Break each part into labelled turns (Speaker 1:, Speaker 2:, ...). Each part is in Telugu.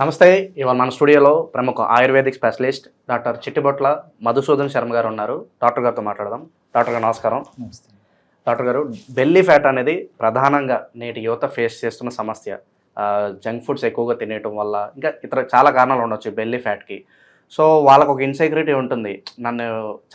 Speaker 1: నమస్తే ఇవాళ మన స్టూడియోలో ప్రముఖ ayurvedic specialist doctor Chittibotla Madhusudan Sharma garu ఉన్నారు. డాక్టర్ గారితో మాట్లాడదాం. డాక్టర్ గారు నమస్కారం. డాక్టర్ గారు బెల్లీ ఫ్యాట్ అనేది ప్రధానంగా నేటి యువత ఫేస్ చేస్తున్న సమస్య. జంక్ ఫుడ్స్ ఎక్కువగా తినేయటం వల్ల ఇంకా ఇతర చాలా కారణాలు ఉండొచ్చు బెల్లీ ఫ్యాట్కి. సో వాళ్ళకు ఒక ఇన్సెక్యూరిటీ ఉంటుంది. నన్ను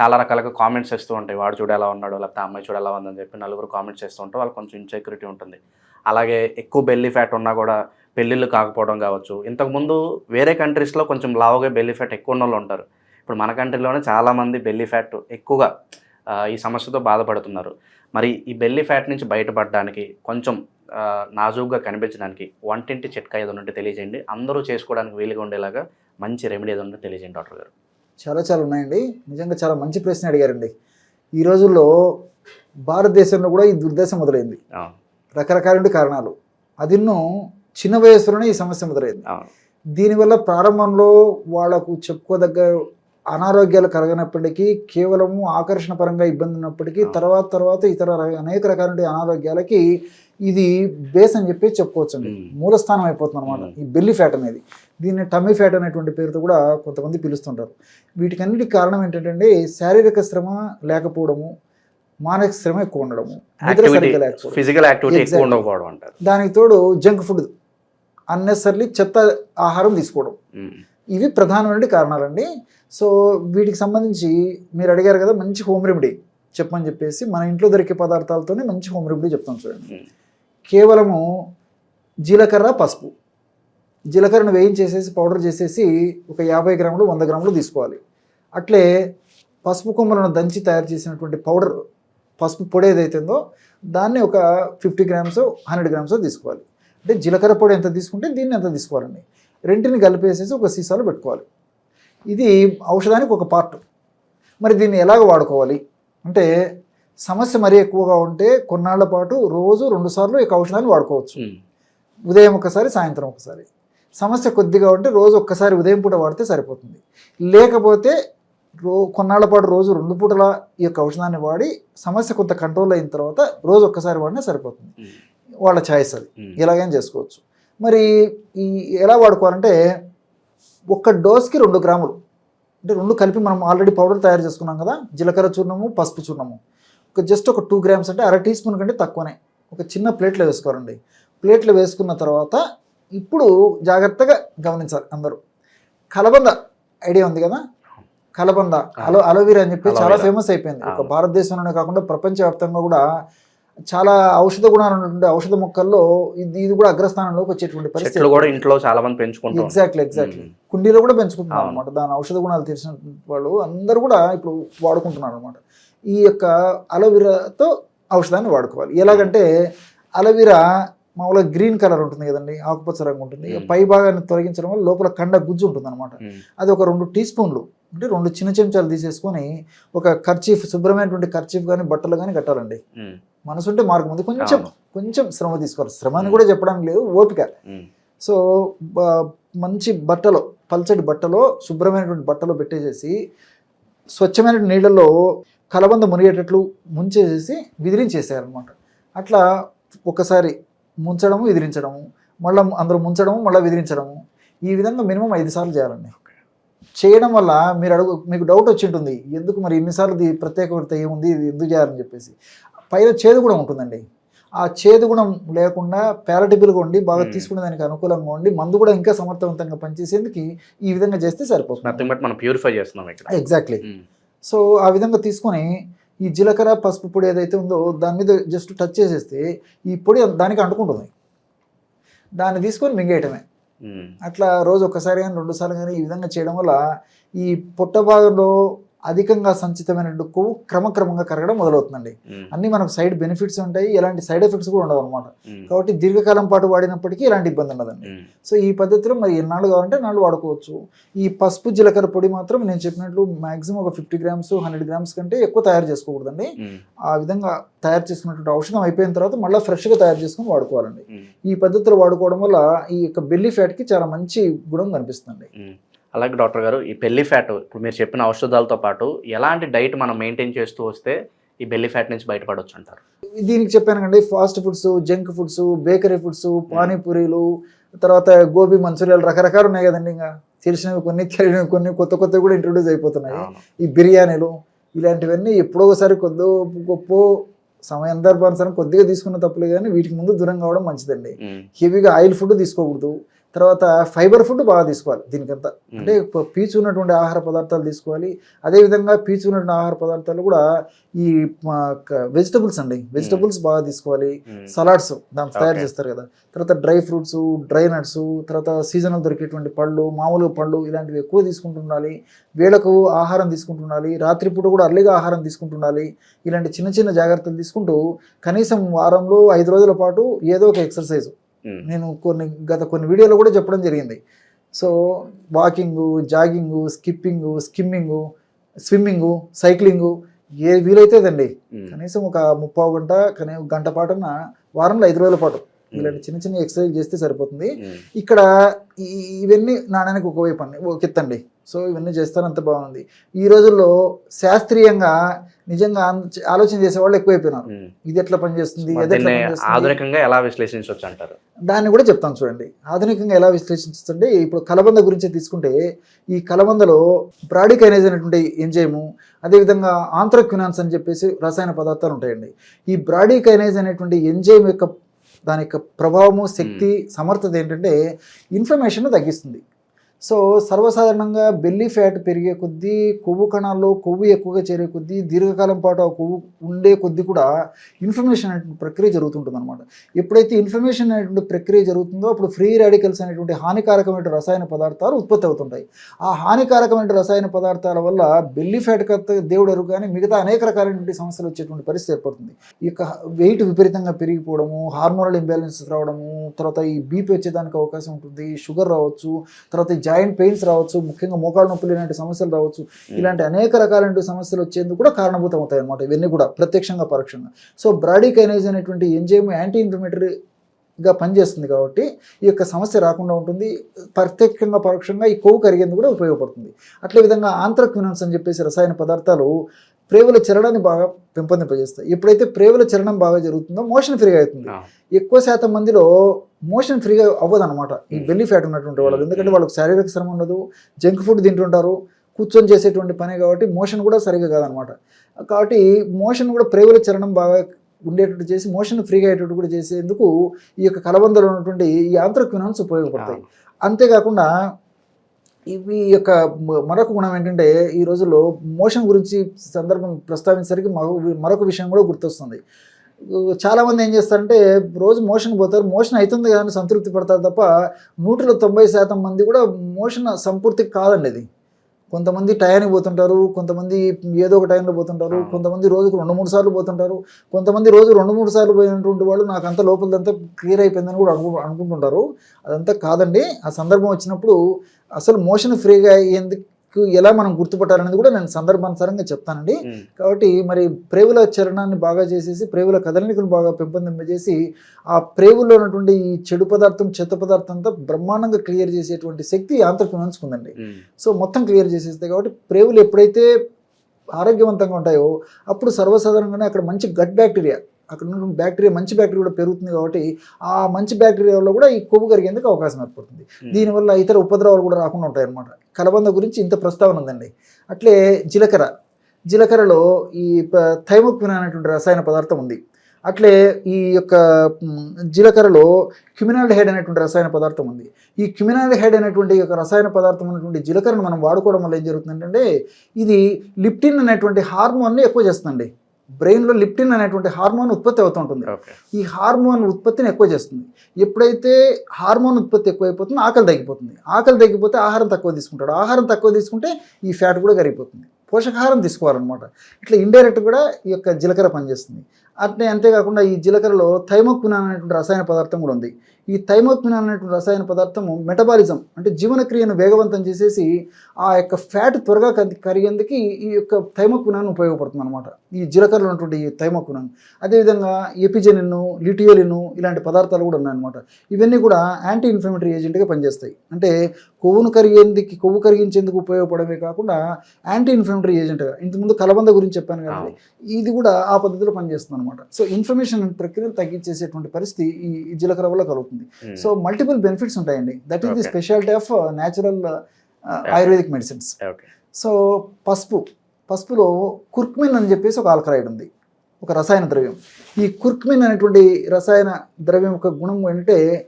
Speaker 1: చాలా రకాలుగా కామెంట్స్ చేస్తూ ఉంటాయి. వాడు చూడు ఎలా ఉన్నాడు లేకపోతే అమ్మాయి చూడు ఎలా ఉందని చెప్పి నలుగురు కామెంట్స్ చేస్తూ ఉంటే వాళ్ళకి కొంచెం ఇన్సెక్యూరిటీ ఉంటుంది. అలాగే ఎక్కువ బెల్లీ ఫ్యాట్ ఉన్నా కూడా పెళ్ళిళ్ళు కాకపోవడం కావచ్చు. ఇంతకుముందు వేరే కంట్రీస్లో కొంచెం లావుగా బెల్లీ ఫ్యాట్ ఎక్కువ ఉన్న వాళ్ళు ఉంటారు. ఇప్పుడు మన కంట్రీలోనే చాలామంది బెల్లీ ఫ్యాట్ ఎక్కువగా ఈ సమస్యతో బాధపడుతున్నారు. మరి ఈ బెల్లీ ఫ్యాట్ నుంచి బయటపడడానికి కొంచెం నాజూగ్గా కనిపించడానికి వంటింటి చిట్కా ఏదో ఉంటే తెలియజేయండి. అందరూ చేసుకోవడానికి వీలుగా ఉండేలాగా మంచి రెమెడీ ఏదో ఉంటే తెలియజేయండి డాక్టర్ గారు.
Speaker 2: చాలా చాలా ఉన్నాయండి. నిజంగా చాలా మంచి ప్రశ్న అడిగారండి. ఈ రోజుల్లో భారతదేశంలో కూడా ఈ దుర్దశ మొదలైంది. రకరకాల కారణాలు. అదిన్నో చిన్న వయసులోనే ఈ సమస్య మొదలైంది దీనివల్ల ప్రారంభంలో వాళ్ళకు చెప్పుకోదగ్గ అనారోగ్యాలు కలగనప్పటికీ కేవలము ఆకర్షణ పరంగా ఇబ్బంది ఉన్నప్పటికీ. తర్వాత తర్వాత ఇతర అనేక రకాల అనారోగ్యాలకి ఇది బేస్ అని చెప్పి చెప్పుకోవచ్చండి. మూలస్థానం అయిపోతుంది అనమాట. ఈ బెల్లి ఫ్యాట్ అనేది దీన్ని టమ్మీ ఫ్యాట్ అనేటువంటి పేరుతో కూడా కొంతమంది పిలుస్తుంటారు వీటికన్నిటికి కారణం ఏంటంటే శారీరక శ్రమ లేకపోవడము మానసిక శ్రమ ఎక్కువ ఉండడము
Speaker 1: ఫిజికల్ యాక్టివిటీ ఎక్కువ
Speaker 2: Exactly.
Speaker 1: ఉండకపోవడం అంటారు
Speaker 2: దానికి తోడు జంక్ ఫుడ్ అన్నెసర్లీ చెత్త ఆహారం తీసుకోవడం. ఇవి ప్రధానమైన కారణాలండి. సో వీటికి సంబంధించి మీరు అడిగారు కదా మంచి హోమ్ రెమెడీ చెప్పమని చెప్పేసి మన ఇంట్లో దొరికే పదార్థాలతోనే మంచి హోమ్ రెమెడీ చెప్తాం చూడండి. కేవలము జీలకర్ర పసుపు. జీలకర్రను వేయించేసేసి పౌడర్ చేసేసి ఒక యాభై గ్రాములు వంద గ్రాములు తీసుకోవాలి. అట్లే పసుపు కొమ్మలను దంచి తయారు చేసినటువంటి పౌడర్ పసుపు పొడి ఏదైతుందో దాన్ని ఒక ఫిఫ్టీ గ్రామ్స్ హండ్రెడ్ గ్రామ్స్ తీసుకోవాలి. అంటే జీలకర్ర పొడి ఎంత తీసుకుంటే దీన్ని ఎంత తీసుకోవాలండి. రెంటిని కలిపేసేసి ఒక సీసాలో పెట్టుకోవాలి. ఇది ఔషధానికి ఒక పార్ట్ మరి దీన్ని ఎలాగ వాడుకోవాలి? అంటే సమస్య మరీ ఎక్కువగా ఉంటే కొన్నాళ్ళ పాటు రోజు రెండు సార్లు ఈ ఔషధాన్ని వాడుకోవచ్చు. ఉదయం ఒకసారి సాయంత్రం ఒకసారి. సమస్య కొద్దిగా ఉంటే రోజు ఒక్కసారి ఉదయం పూట వాడితే సరిపోతుంది. లేకపోతే రో కొన్నాళ్ళ పాటు రోజు రెండు పూటల ఈ యొక్క ఔషధాన్ని వాడి సమస్య కొంత కంట్రోల్ అయిన తర్వాత రోజు ఒక్కసారి వాడినా సరిపోతుంది. వాళ్ళ ఛాయిస్ అది. ఎలాగైనా చేసుకోవచ్చు. మరి ఈ ఎలా వాడుకోవాలంటే ఒక్క డోస్కి రెండు గ్రాములు. అంటే రెండు కలిపి మనం ఆల్రెడీ పౌడర్ తయారు చేసుకున్నాం కదా జీలకర్ర చూర్ణము పసుపు చూర్ణము. ఒక జస్ట్ ఒక టూ గ్రామ్స్ అంటే అర టీ స్పూన్ కంటే తక్కువనే. ఒక చిన్న ప్లేట్లో వేసుకోవాలండి. ప్లేట్లో వేసుకున్న తర్వాత ఇప్పుడు జాగ్రత్తగా గమనించాలి అందరూ. కలబంద ఐడియా ఉంది కదా? కలబంద అలో అలోవీరా అని చెప్పి చాలా. ఫేమస్ అయిపోయింది. ఒక. భారతదేశంలోనే కాకుండా ప్రపంచవ్యాప్తంగా కూడా చాలా ఔషధ గుణాలు ఉన్నటువంటి ఔషధ మొక్కల్లో ఇది ఇది కూడా అగ్రస్థానంలోకి వచ్చేటువంటి పరిస్థితి.
Speaker 1: చెట్లు కూడా ఇంట్లో చాలా మంది పెంచుకుంటాం
Speaker 2: ఎగ్జాక్ట్లీ ఎగ్జాక్ట్లీ. కుండీలో కూడా పెంచుకుంటున్నారు. అనమాట దాని ఔషధ గుణాలు తెలిసిన వాళ్ళు అందరూ కూడా ఇప్పుడు వాడుకుంటున్నారు అనమాట ఈ యొక్క అలోవెరాతో ఔషధాన్ని వాడుకోవాలి. ఎలాగంటే అలోవెరా మామూలుగా గ్రీన్ కలర్ ఉంటుంది కదండి ఆకుపచ్చ రంగు ఉంటుంది. పై భాగాన్ని తొలగించడం వల్ల లోపల కండ గుజ్జు ఉంటుంది అనమాట. అది ఒక రెండు టీ స్పూన్లు అంటే రెండు చిన్న చెంచాలు తీసేసుకొని ఒక ఖర్చీఫ్ శుభ్రమైనటువంటి ఖర్చీఫ్ కానీ బట్టలు కానీ కట్టాలండి.
Speaker 1: ఉమ్.
Speaker 2: మనసు ఉంటే మార్గం ఉంది. కొంచెం. కొంచెం శ్రమ తీసుకోవాలి శ్రమ అని. కూడా చెప్పడానికి లేదు. ఓపిక. సో మంచి బట్టలో పల్చటి బట్టలో శుభ్రమైనటువంటి బట్టలో పెట్టేసేసి స్వచ్ఛమైన నీళ్ళలో కలబంద మునిగేటట్లు ముంచేసేసి విదిరించేసేయాలన్నమాట అట్లా ఒకసారి ముంచడము విదిరించడము మళ్ళీ అందరూ ముంచడము మళ్ళీ విదిరించడము ఈ విధంగా మినిమం ఐదు సార్లు చేయాలండి. చేయడం వల్ల మీరు అడుగు మీకు డౌట్ వచ్చి ఉంటుంది ఎందుకు మరి ఇన్నిసార్లు ఇది ప్రత్యేకత ఏముంది? ఇది ఎందుకు చేయాలని చెప్పేసి. పైన చేదు గుణం ఉంటుందండి ఆ చేదు గుణం లేకుండా ప్యాలటబుల్గా ఉండి బాగా. తీసుకునే దానికి అనుకూలంగా ఉండి మందు కూడా ఇంకా సమర్థవంతంగా పనిచేసేందుకు ఈ విధంగా చేస్తే సరిపోతుంది
Speaker 1: మనం ప్యూరిఫై చేస్తున్నాం ఇక్కడ
Speaker 2: ఎగ్జాక్ట్లీ. సో ఆ విధంగా తీసుకొని ఈ జీలకర్ర పసుపు పొడి ఏదైతే ఉందో దాని మీద జస్ట్ టచ్ చేసేస్తే ఈ పొడి దానికి అంటుకుంటుంది దాన్ని తీసుకొని మింగేయటమే. అట్లా రోజు ఒక్కసారి కానీ రెండు సార్లు కానీ ఈ విధంగా చేయడం వల్ల ఈ పొట్ట భాగంలో అధికంగా సంచితమైన కొవ్వు క్రమక్రమంగా కరగడం మొదలవుతుందండి. అన్నీ మనకు సైడ్ బెనిఫిట్స్ ఉంటాయి ఎలాంటి సైడ్ ఎఫెక్ట్స్ కూడా ఉండవు అనమాట. కాబట్టి దీర్ఘకాలం పాటు వాడినప్పటికీ ఎలాంటి ఇబ్బంది ఉండదండి. సో ఈ పద్ధతిలో మరి ఎన్నాళ్ళు కావాలంటే నాళ్ళు వాడుకోవచ్చు ఈ పసుపు జీలకర్ర పొడి మాత్రం నేను చెప్పినట్లు మాక్సిమం ఒక ఫిఫ్టీ గ్రామ్స్ హండ్రెడ్ గ్రామ్స్ కంటే ఎక్కువ తయారు చేసుకోకూడదండి. ఆ విధంగా తయారు చేసుకున్నటువంటి ఔషధం అయిపోయిన తర్వాత మళ్ళీ ఫ్రెష్గా తయారు చేసుకొని వాడుకోవాలండి. ఈ పద్ధతిలో వాడుకోవడం వల్ల ఈ యొక్క బెల్లి ఫ్యాట్కి చాలా మంచి గుణం కనిపిస్తుంది.
Speaker 1: అలాగే డాక్టర్ గారు ఈ బెల్లీ ఫ్యాట్ ఇప్పుడు మీరు చెప్పిన ఔషధాలతో పాటు ఎలాంటి డైట్ మనం మెయింటైన్ చేస్తూ వస్తే ఈ బెల్లీ ఫ్యాట్ నుంచి బయటపడవచ్చు అంటారు?
Speaker 2: దీనికి చెప్పాను కండి fast foods junk foods bakery foods పానీపూరీలు తర్వాత గోబీ మంచూరియాలు రకరకాలు ఉన్నాయి కదండి ఇంకా. తెలిసినవి కొన్ని తెలియనివి కొన్ని కొత్త కొత్తవి కూడా ఇంట్రొడ్యూస్ అయిపోతున్నాయి. ఈ బిర్యానీలు ఇలాంటివన్నీ ఎప్పుడో ఒకసారి కొద్దో గొప్ప సమయందర్భానుసారం కొద్దిగా తీసుకున్న తప్పులే కానీ వీటికి ముందు దూరం కావడం మంచిదండి. హెవీగా ఆయిల్ ఫుడ్ తీసుకోకూడదు. తర్వాత ఫైబర్ ఫుడ్ బాగా తీసుకోవాలి దీనికంతా. అంటే పీచు ఉన్నటువంటి ఆహార పదార్థాలు తీసుకోవాలి. అదేవిధంగా పీచు ఉన్నటువంటి ఆహార పదార్థాలు కూడా ఈ వెజిటబుల్స్ అండి. వెజిటబుల్స్ బాగా తీసుకోవాలి. సలాడ్స్ దాంట్లో తయారు. చేస్తారు కదా. తర్వాత డ్రై ఫ్రూట్స్ డ్రై నట్స్ తర్వాత సీజనల్ దొరికేటువంటి పళ్ళు మామూలు పళ్ళు ఇలాంటివి ఎక్కువ తీసుకుంటుండాలి వేళకు ఆహారం తీసుకుంటుండాలి రాత్రిపూట కూడా అర్లీగా ఆహారం తీసుకుంటుండాలి ఇలాంటి చిన్న చిన్న జాగ్రత్తలు తీసుకుంటూ కనీసం వారంలో ఐదు రోజుల పాటు ఏదో ఒక ఎక్సర్సైజ్. నేను కొన్ని గత కొన్ని వీడియోలో కూడా చెప్పడం జరిగింది. So walking jogging skipping skimming swimming cycling ఏ వీలైతే అదండి
Speaker 1: ఉమ్,
Speaker 2: కనీసం ఒక ముప్పావు గంట కనీ గంట పాటున వారంలో ఐదు రోజుల పాటు. ఇలాంటి చిన్న చిన్న ఎక్సర్సైజ్ చేస్తే సరిపోతుంది. ఇక్కడ ఇవన్నీ నాణ్యానికి ఒకవైపు అండి ఒక ఎత్తండి. సో ఇవన్నీ చేస్తానంత బాగుంది. ఈ రోజుల్లో శాస్త్రీయంగా నిజంగా ఆలోచన చేసే వాళ్ళు ఎక్కువైపోయినారు. ఇది ఎట్లా పనిచేస్తుంది
Speaker 1: ఆధునికంగా ఎలా విశ్లేషించవచ్చు అంటారు?
Speaker 2: దాన్ని కూడా చెప్తాను చూడండి. ఆధునికంగా ఎలా విశ్లేషించంటే ఇప్పుడు కలబంద గురించి తీసుకుంటే ఈ కలబందలో బ్రాడికైనేజ్ అనేటువంటి ఎంజైము అదేవిధంగా ఆంథ్రక్యునాన్స్ అని చెప్పేసి రసాయన పదార్థాలు ఉంటాయండి. ఈ బ్రాడికైనేజ్ అనేటువంటి ఎంజైమ్ యొక్క దాని యొక్క ప్రభావము శక్తి సమర్థత ఏంటంటే ఇన్ఫ్లమేషన్ తగ్గిస్తుంది. సో సర్వసాధారణంగా బెల్లీ ఫ్యాట్ పెరిగే కొద్దీ కొవ్వు కణాల్లో కొవ్వు ఎక్కువగా చేరే కొద్దీ దీర్ఘకాలం పాటు ఆ కొవ్వు ఉండే కొద్దీ కూడా ఇన్ఫర్మేషన్ అనేటువంటి ప్రక్రియ జరుగుతుంటుంది అనమాట ఎప్పుడైతే ఇన్ఫర్మేషన్ అనేటువంటి ప్రక్రియ జరుగుతుందో అప్పుడు ఫ్రీ రాడికల్స్ అనేటువంటి హానికారకమైన రసాయన పదార్థాలు ఉత్పత్తి అవుతుంటాయి. ఆ హానికారకమైన రసాయన పదార్థాల వల్ల బెల్లీ ఫ్యాట్ కత్త దేవుడు ఎరుగు కానీ మిగతా అనేక రకాలైనటువంటి సమస్యలు వచ్చేటువంటి పరిస్థితి ఏర్పడుతుంది. ఈ వెయిట్ విపరీతంగా పెరిగిపోవడము హార్మోనల్ ఇంబ్యాలెన్స్ రావడము తర్వాత ఈ బీపీ వచ్చేదానికి అవకాశం ఉంటుంది షుగర్ రావచ్చు తర్వాత జాయింట్ పెయిన్స్ రావచ్చు ముఖ్యంగా మోకాళ్ళ నొప్పులు ఇలాంటి సమస్యలు రావచ్చు. ఇలాంటి అనేక రకాలైన సమస్యలు వచ్చేందుకు కూడా కారణభూతం అవుతాయి అనమాట ఇవన్నీ కూడా ప్రత్యక్షంగా పరోక్షంగా. సో బ్రాడీకైనేజ్ అనేటువంటి ఎంజైమ్ యాంటీ ఇన్ఫ్లమేటరీగా పనిచేస్తుంది కాబట్టి ఈ యొక్క సమస్య రాకుండా ఉంటుంది. ప్రత్యక్షంగా పరోక్షంగా ఈ కొవ్వు కరిగేందుకు కూడా ఉపయోగపడుతుంది. అట్లే విధంగా ఆంథ్రక్వినన్స్ అని చెప్పేసి రసాయన పదార్థాలు ప్రేవుల చలనాన్ని బాగా పెంపొందింపజేస్తాయి. ఎప్పుడైతే ప్రేవుల చలనం బాగా జరుగుతుందో మోషన్ ఫ్రీగా అవుతుంది. ఎక్కువ శాతం మందిలో మోషన్ ఫ్రీగా అవ్వదు అనమాట ఈ బెల్లీ ఫ్యాట్ ఉన్నటువంటి వాళ్ళు. ఎందుకంటే వాళ్ళకి శారీరక శ్రమ ఉండదు జంక్ ఫుడ్ తింటుంటారు కూర్చొని చేసేటువంటి పనే కాబట్టి మోషన్ కూడా సరిగా కాదనమాట కాబట్టి మోషన్ కూడా ప్రేవుల చలనం బాగా ఉండేటట్టు చేసి మోషన్ ఫ్రీగా అయ్యేటట్టు కూడా చేసేందుకు ఈ యొక్క కలబందలో ఉన్నటువంటి ఈ ఆంధ్రక్వినాన్స్ ఉపయోగపడతాయి. అంతేకాకుండా ఇవి యొక్క మరొక గుణం ఏంటంటే ఈ రోజుల్లో మోషన్ గురించి సందర్భం ప్రస్తావించేసరికి మరొక- మరొక విషయం కూడా గుర్తొస్తుంది. చాలామంది ఏం చేస్తారంటే రోజు మోషన్ పోతారు మోషన్ అవుతుంది కదా అని సంతృప్తి పడతారు తప్ప నూటిలో తొంభై శాతం మంది కూడా మోషన్ సంపూర్తి కాదండి ఇది కొంతమంది టయానికి పోతుంటారు కొంతమంది ఏదో ఒక టైంలో పోతుంటారు. కొంతమంది రోజుకు రెండు మూడు సార్లు పోతుంటారు కొంతమంది రోజు రెండు మూడు సార్లు పోయినటువంటి వాళ్ళు నాకు అంత లోపలదంతా క్లియర్ అయిపోయిందని కూడా అనుకు అనుకుంటుంటారు అదంతా కాదండి ఆ సందర్భం వచ్చినప్పుడు అసలు మోషన్ ఫ్రీగా అయ్యేందుకు ఎలా మనం గుర్తుపట్టాలనేది కూడా నేను సందర్భానుసారంగా చెప్తానండి. కాబట్టి మరి ప్రేవుల చరణాన్ని బాగా చేసేసి ప్రేవుల కదలికను బాగా పెంపొందింపజేసి ఆ ప్రేవుల్లో ఉన్నటువంటి ఈ చెడు పదార్థం చెత్త పదార్థం అంతా బ్రహ్మాండంగా క్లియర్ చేసేటువంటి శక్తి ఆంధ్రప్రదేశ్ ఉందండి. సో మొత్తం క్లియర్ చేసేస్తాయి కాబట్టి ప్రేవులు ఎప్పుడైతే ఆరోగ్యవంతంగా ఉంటాయో అప్పుడు సర్వసాధారణంగానే అక్కడ మంచి గట్ బ్యాక్టీరియా అక్కడ ఉన్నటువంటి బ్యాక్టీరియా మంచి బ్యాక్టీరియా కూడా పెరుగుతుంది కాబట్టి ఆ మంచి బ్యాక్టీరియా వల్ల కూడా ఈ కొవ్వు కరిగేందుకు అవకాశం ఏర్పడుతుంది. దీనివల్ల ఇతర ఉపద్రవాలు కూడా రాకుండా ఉంటాయి అన్నమాట కలబంద గురించి ఇంత ప్రస్తావన ఉందండి. అట్లే జీలకర్ర. జీలకర్రలో ఈ థైమోక్విన్ అనేటువంటి రసాయన పదార్థం ఉంది. అట్లే ఈ యొక్క జీలకర్రలో క్యుమినాల్ హెడ్ అనేటువంటి రసాయన పదార్థం ఉంది. ఈ క్యుమినాల్ హెడ్ అనేటువంటి ఒక రసాయన పదార్థం అనేటువంటి జీలకర్రను మనం వాడుకోవడం వల్ల ఏం జరుగుతుందంటే ఇది లిప్టిన్ అనేటువంటి హార్మోన్ని ఎక్కువ చేస్తుందండి. బ్రెయిన్లో లిప్టిన్ అనేటువంటి హార్మోన్ ఉత్పత్తి అవుతుంటుంది ఈ హార్మోన్ ఉత్పత్తిని ఎక్కువ చేస్తుంది. ఎప్పుడైతే హార్మోన్ ఉత్పత్తి ఎక్కువైపోతుందో ఆకలి తగ్గిపోతుంది. ఆకలి తగ్గిపోతే ఆహారం తక్కువ తీసుకుంటాడు. ఆహారం తక్కువ తీసుకుంటే ఈ ఫ్యాట్ కూడా కరిగిపోతుంది. పోషకాహారం తీసుకోవాలన్నమాట. ఇట్లా ఇండైరెక్ట్ కూడా ఈ యొక్క జీలకర్ర పనిచేస్తుంది. అట్లే అంతేకాకుండా ఈ జీలకర్రలో థైమోక్వినాన్ అనేటువంటి రసాయన పదార్థం కూడా ఉంది. ఈ థైమోక్వినాన్ అనేటువంటి రసాయన పదార్థము మెటబాలిజం అంటే జీవనక్రియను వేగవంతం చేసేసి ఆ యొక్క ఫ్యాట్ త్వరగా కరిగేందుకు ఈ యొక్క థైమోక్వినాన్ ఉపయోగపడుతుంది అనమాట ఈ జీలకర్రలో ఉన్నటువంటి ఈ థైమోక్వినాన్ అదేవిధంగా ఎపిజెనిన్ లిటియోలిన్ ఇలాంటి పదార్థాలు కూడా ఉన్నాయన్నమాట. ఇవన్నీ కూడా యాంటీ ఇన్ఫ్లమేటరీ ఏజెంట్గా పనిచేస్తాయి. అంటే కొవ్వును కరిగేందుకు కొవ్వు కరిగించేందుకు ఉపయోగపడమే కాకుండా యాంటీ ఇన్ఫ్లమేటరీ ఏజెంట్గా ఇంతకుముందు కలబంద గురించి చెప్పాను
Speaker 1: అవును.
Speaker 2: ఇది కూడా ఆ పద్ధతిలో పనిచేస్తుంది అనమాట సో ఇన్ఫర్మేషన్ ప్రక్రియను తగ్గించేసేటువంటి పరిస్థితి ఈ జీలకర్ర వల్ల కలుగుతుంది.
Speaker 1: Hmm.
Speaker 2: సో మల్టిపుల్ బెనిఫిట్స్ ఉంటాయండి. That is the. Speciality of natural ayurvedic medicines so పసుపు. పసుపులో కుర్క్మిన్ అని చెప్పేసి ఒక ఆల్కలైడ్ ఉంది. ఒక రసాయన ద్రవ్యం. ఈ కుర్క్మిన్ అనేటువంటి రసాయన ద్రవ్యం యొక్క గుణం ఏంటంటే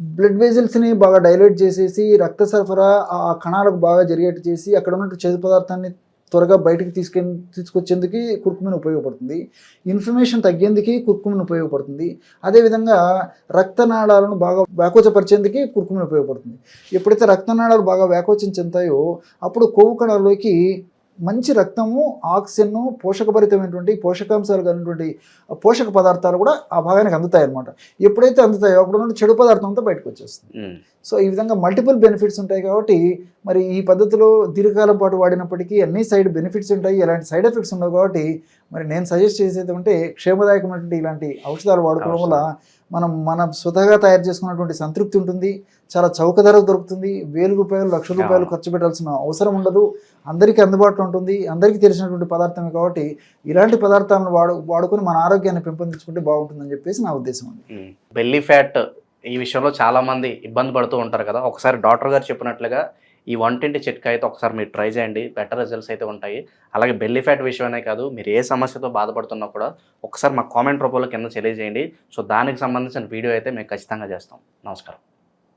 Speaker 2: బ్లడ్ వెజిల్స్ని బాగా డైలైట్ చేసేసి రక్త సరఫరా ఆ కణాలకు బాగా జరిగేట్టు చేసి అక్కడ ఉన్న చేదు పదార్థాన్ని త్వరగా బయటకు తీసుకె తీసుకొచ్చేందుకు కుర్కుమిన్ ఉపయోగపడుతుంది. ఇన్ఫర్మేషన్ తగ్గేందుకు కుర్కుమిన్ ఉపయోగపడుతుంది. అదేవిధంగా రక్తనాళాలను బాగా వ్యాకోచపరిచేందుకు కుర్కుమిన్ ఉపయోగపడుతుంది. ఎప్పుడైతే రక్తనాళాలు బాగా వ్యాకోచం చెందుతాయో అప్పుడు కొవ్వు కణాల్లోకి మంచి రక్తము ఆక్సిజన్ పోషకభరితమైనటువంటి పోషకాంశాలు కలిగినటువంటి పోషక పదార్థాలు కూడా ఆ భాగానికి అందుతాయి అన్నమాట ఎప్పుడైతే అందుతాయో అప్పుడు చెడు పదార్థం అంతా బయటకు వచ్చేస్తుంది. సో ఈ విధంగా మల్టిపుల్ బెనిఫిట్స్ ఉంటాయి కాబట్టి మరి ఈ పద్ధతిలో దీర్ఘకాలం పాటు వాడినప్పటికీ అన్ని సైడ్ బెనిఫిట్స్ ఉంటాయి ఎలాంటి సైడ్ ఎఫెక్ట్స్ ఉండవు కాబట్టి మరి నేను సజెస్ట్ చేసేది అంటే క్షేమదాయకమైనటువంటి ఇలాంటి ఔషధాలు వాడుకోవడం వల్ల మనం మన స్వతహాగా తయారు చేసుకున్నటువంటి సంతృప్తి ఉంటుంది చాలా చౌక ధరకు దొరుకుతుంది వేలు రూపాయలు లక్ష రూపాయలు ఖర్చు పెట్టాల్సిన అవసరం ఉండదు అందరికీ అందుబాటులో ఉంటుంది అందరికీ తెలిసినటువంటి పదార్థమే కాబట్టి ఇలాంటి పదార్థాలను వాడు వాడుకొని మన ఆరోగ్యాన్ని పెంపొందించుకుంటే బాగుంటుందని చెప్పేసి నా ఉద్దేశం అండి.
Speaker 1: బెల్లీ ఫ్యాట్ ఈ విషయంలో చాలామంది ఇబ్బంది పడుతూ ఉంటారు కదా. ఒకసారి డాక్టర్ గారు చెప్పినట్లుగా ఈ వంటింటి చిట్కా అయితే ఒకసారి మీరు ట్రై చేయండి. బెటర్ రిజల్ట్స్ అయితే ఉంటాయి. అలాగే బెల్లీ ఫ్యాట్ విషయమే కాదు మీరు ఏ సమస్యతో బాధపడుతున్నా కూడా ఒకసారి మా కామెంట్ రూపంలో కింద తెలియజేయండి. సో దానికి సంబంధించిన వీడియో అయితే మేము ఖచ్చితంగా చేస్తాం. నమస్కారం.